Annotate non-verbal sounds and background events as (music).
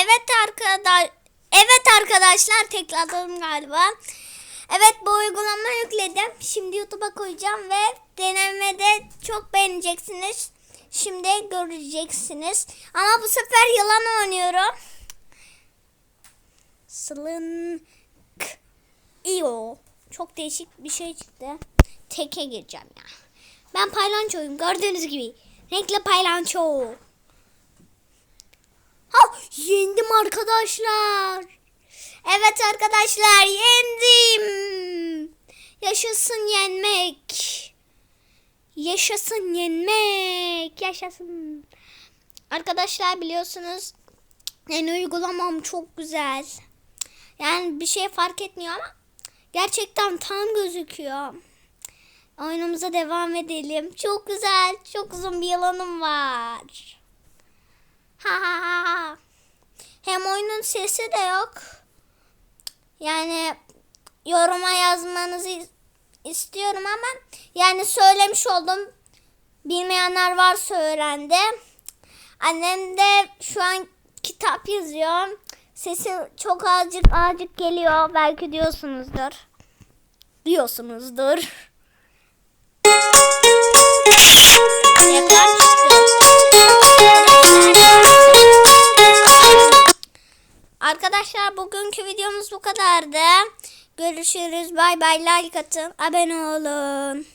Evet arkadaş Evet arkadaşlar tekrarladım galiba. Evet bu uygulamayı yükledim. Şimdi YouTube'a koyacağım ve denemede çok beğeneceksiniz. Şimdi göreceksiniz. Ama bu sefer yılan oynuyorum. Slın İyo. Çok değişik bir şey çıktı. Teke gireceğim ya. Ben paylançoyum gördüğünüz gibi. Renkli paylanço. Ha yendim arkadaşlar. Evet arkadaşlar yendim. Yaşasın yenmek. Yaşasın yenmek. Yaşasın. Arkadaşlar biliyorsunuz yeni uygulamam çok güzel. Yani bir şey fark etmiyor ama gerçekten tam gözüküyor. Oyunumuza devam edelim. Çok güzel. Çok uzun bir yılanım var. Ha ha ha oyunun sesi de yok. Yani yoruma yazmanızı is- istiyorum ama yani söylemiş oldum. Bilmeyenler varsa öğrendi. Annem de şu an kitap yazıyor. Sesi çok azıcık azıcık geliyor. Belki diyorsunuzdur. Diyorsunuzdur. (laughs) Arkadaşlar bugünkü videomuz bu kadardı. Görüşürüz. Bay bay. Like atın. Abone olun.